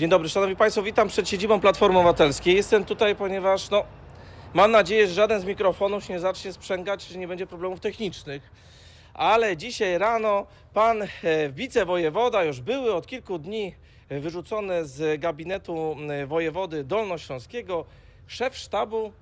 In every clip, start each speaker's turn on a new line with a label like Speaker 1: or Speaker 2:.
Speaker 1: Dzień dobry, Szanowni Państwo, witam przed siedzibą Platformy Obywatelskiej. Jestem tutaj, ponieważ no, mam nadzieję, że żaden z mikrofonów się nie zacznie sprzęgać, że nie będzie problemów technicznych. Ale dzisiaj rano pan e, wicewojewoda, już były od kilku dni e, wyrzucony z gabinetu e, wojewody dolnośląskiego, szef sztabu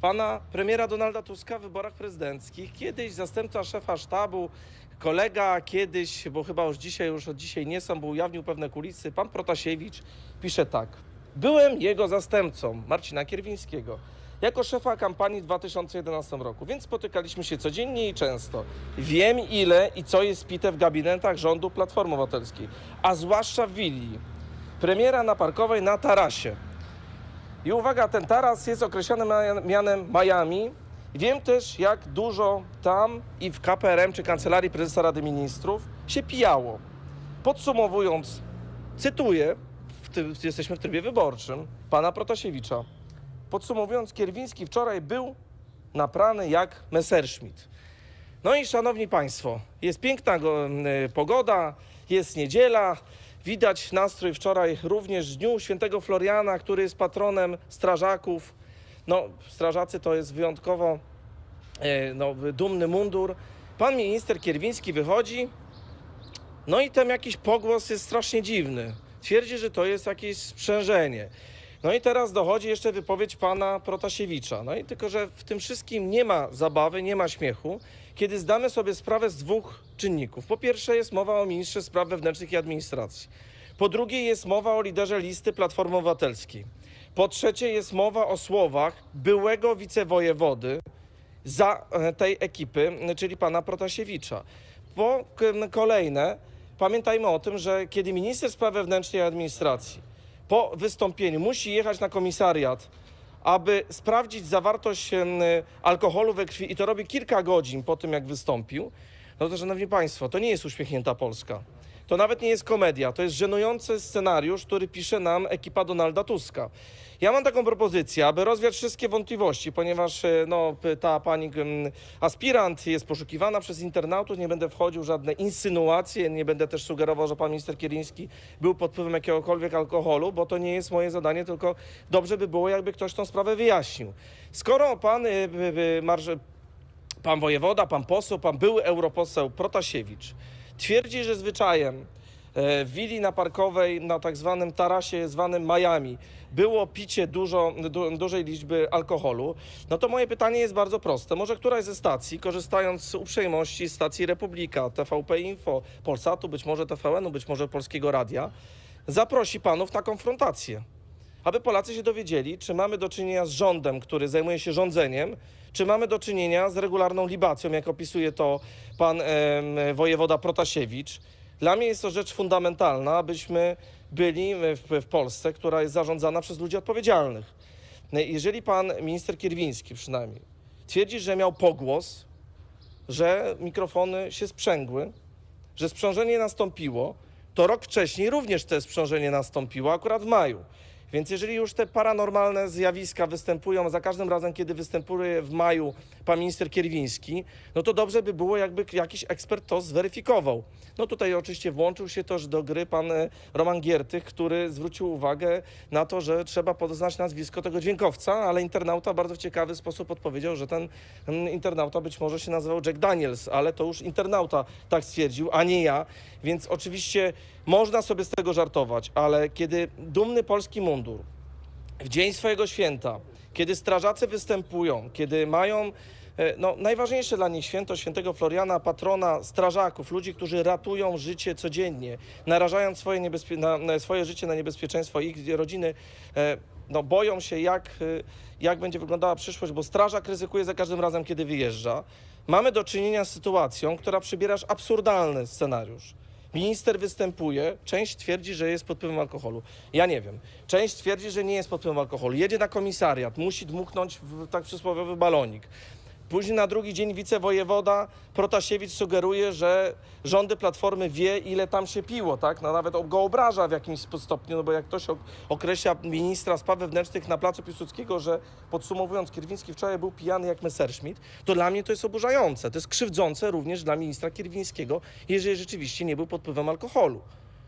Speaker 1: pana premiera Donalda Tuska w wyborach prezydenckich. Kiedyś zastępca szefa sztabu, kolega kiedyś, bo chyba już dzisiaj, już od dzisiaj nie są, bo ujawnił pewne kulisy, pan Protasiewicz pisze tak. Byłem jego zastępcą, Marcina Kierwińskiego, jako szefa kampanii w 2011 roku, więc spotykaliśmy się codziennie i często. Wiem ile i co jest pite w gabinetach rządu Platformy Obywatelskiej, a zwłaszcza w willi premiera na Parkowej na tarasie. I uwaga, ten taras jest określony maja- mianem Miami. Wiem też, jak dużo tam i w KPRM czy Kancelarii Prezesa Rady Ministrów się pijało. Podsumowując, cytuję, w ty, jesteśmy w trybie wyborczym, pana Protasiewicza. Podsumowując, Kierwiński wczoraj był naprany jak Messerschmitt. No i szanowni państwo, jest piękna go, y, pogoda, jest niedziela. Widać nastrój wczoraj również w dniu świętego Floriana, który jest patronem strażaków. No, strażacy to jest wyjątkowo e, no, dumny mundur. Pan minister Kierwiński wychodzi, no i tam jakiś pogłos jest strasznie dziwny. Twierdzi, że to jest jakieś sprzężenie. No i teraz dochodzi jeszcze wypowiedź pana Protasiewicza. No i tylko, że w tym wszystkim nie ma zabawy, nie ma śmiechu, kiedy zdamy sobie sprawę z dwóch czynników. Po pierwsze jest mowa o ministrze spraw wewnętrznych i administracji. Po drugie jest mowa o liderze listy Platformy Obywatelskiej. Po trzecie jest mowa o słowach byłego wicewojewody za e, tej ekipy, czyli pana Protasiewicza. Po kolejne, pamiętajmy o tym, że kiedy minister spraw wewnętrznych i administracji po wystąpieniu musi jechać na komisariat, aby sprawdzić zawartość alkoholu we krwi i to robi kilka godzin po tym, jak wystąpił, no to szanowni państwo, to nie jest uśmiechnięta Polska. To nawet nie jest komedia, to jest żenujący scenariusz, który pisze nam ekipa Donalda Tuska. Ja mam taką propozycję, aby rozwiać wszystkie wątpliwości, ponieważ e, no, ta pani aspirant jest poszukiwana przez internautów, nie będę wchodził w żadne insynuacje, nie będę też sugerował, że pan minister Kieriński był pod wpływem jakiegokolwiek alkoholu, bo to nie jest moje zadanie, tylko dobrze by było, jakby ktoś tą sprawę wyjaśnił. Skoro pan y, pan wojewoda, pan poseł, pan były europoseł Protasiewicz twierdzi, że zwyczajem e, w willi na Parkowej na tak zwanym tarasie zwanym Miami było picie dużo, du, dużej liczby alkoholu, no to moje pytanie jest bardzo proste. Może któraś ze stacji, korzystając z uprzejmości stacji Republika, TVP Info, Polsatu, być może TVN-u, być może Polskiego Radia, zaprosi panów na konfrontację aby Polacy się dowiedzieli, czy mamy do czynienia z rządem, który zajmuje się rządzeniem, czy mamy do czynienia z regularną libacją, jak opisuje to pan wojewoda Protasiewicz. Dla mnie jest to rzecz fundamentalna, abyśmy byli w, w Polsce, która jest zarządzana przez ludzi odpowiedzialnych. Jeżeli pan minister Kierwiński przynajmniej twierdzi, że miał pogłos, że mikrofony się sprzęgły, że sprzężenie nastąpiło, to rok wcześniej również te sprzężenie nastąpiło, akurat w maju. Więc jeżeli już te paranormalne zjawiska występują za każdym razem, kiedy występuje w maju pan minister Kierwiński, no to dobrze by było, jakby jakiś ekspert to zweryfikował. No tutaj oczywiście włączył się też do gry pan e, Roman Giertych, który zwrócił uwagę na to, że trzeba poznać nazwisko tego dźwiękowca, ale internauta bardzo w ciekawy sposób odpowiedział, że ten mm, internauta być może się nazywał Jack Daniels, ale to już internauta tak stwierdził, a nie ja. Więc oczywiście można sobie z tego żartować, ale kiedy dumny polski mundur w dzień swojego święta, kiedy strażacy występują, kiedy mają e, no, najważniejsze dla nich święto świętego Floriana, patrona strażaków, ludzi, którzy ratują życie codziennie, narażając swoje, niebezpie- na, na swoje życie na niebezpieczeństwo ich rodziny, e, no, boją się, jak, e, jak będzie wyglądała przyszłość, bo strażak ryzykuje za każdym razem, kiedy wyjeżdża. Mamy do czynienia z sytuacją, która przybiera absurdalny scenariusz. Minister występuje, część twierdzi, że jest pod wpływem alkoholu. Ja nie wiem. Część twierdzi, że nie jest pod wpływem alkoholu. Jedzie na komisariat, musi dmuchnąć w tak przysłowiowy balonik. Później na drugi dzień wicewojewoda Protasiewicz sugeruje, że rządy Platformy wie, ile tam się piło, tak? No nawet go obraża w jakimś stopniu, no bo jak ktoś ok- określa ministra spraw wewnętrznych na placu Piłsudskiego, że podsumowując, Kierwiński wczoraj był pijany jak Messerschmitt, to dla mnie to jest oburzające. To jest krzywdzące również dla ministra Kierwińskiego, jeżeli rzeczywiście nie był pod wpływem alkoholu.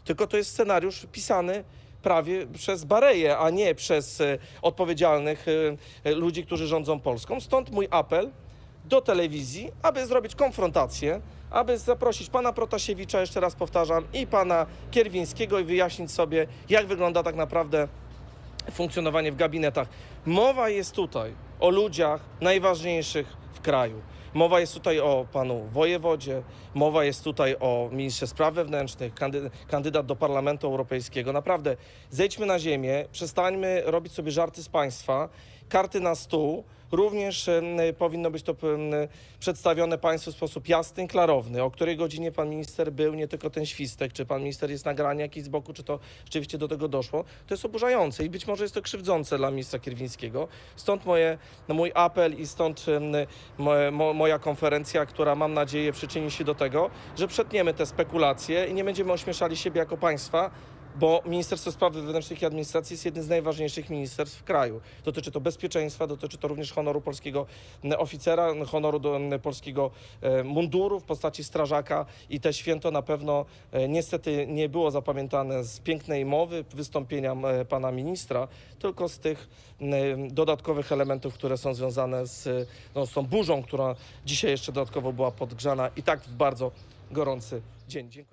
Speaker 1: Tylko to jest scenariusz pisany prawie przez Bareję, a nie przez e, odpowiedzialnych e, e, ludzi, którzy rządzą Polską. Stąd mój apel do telewizji, aby zrobić konfrontację, aby zaprosić pana Protasiewicza, jeszcze raz powtarzam, i pana Kierwińskiego i wyjaśnić sobie, jak wygląda tak naprawdę funkcjonowanie w gabinetach. Mowa jest tutaj o ludziach najważniejszych w kraju. Mowa jest tutaj o panu wojewodzie, mowa jest tutaj o ministrze spraw wewnętrznych, kandy, kandydat do Parlamentu Europejskiego. Naprawdę, zejdźmy na ziemię, przestańmy robić sobie żarty z państwa, karty na stół. Również em, powinno być to em, przedstawione państwu w sposób jasny klarowny, o której godzinie pan minister był, nie tylko ten świstek, czy pan minister jest nagranie jakiś z boku, czy to rzeczywiście do tego doszło. To jest oburzające i być może jest to krzywdzące dla ministra Kierwińskiego. Stąd moje, no mój apel i stąd em, mo, mo, moja konferencja, która mam nadzieję przyczyni się do tego, że przetniemy te spekulacje i nie będziemy ośmieszali siebie jako państwa, bo Ministerstwo Spraw Wewnętrznych i Administracji jest jednym z najważniejszych ministerstw w kraju. Dotyczy to bezpieczeństwa, dotyczy to również honoru polskiego m, oficera, m, honoru do m, polskiego e, munduru w postaci strażaka i te święto na pewno e, niestety nie było zapamiętane z pięknej mowy, wystąpienia m, pana ministra, tylko z tych dodatkowych elementów, które są związane z, no, z tą burzą, która dzisiaj jeszcze dodatkowo była podgrzana i tak w bardzo gorący dzień. Dziękuję.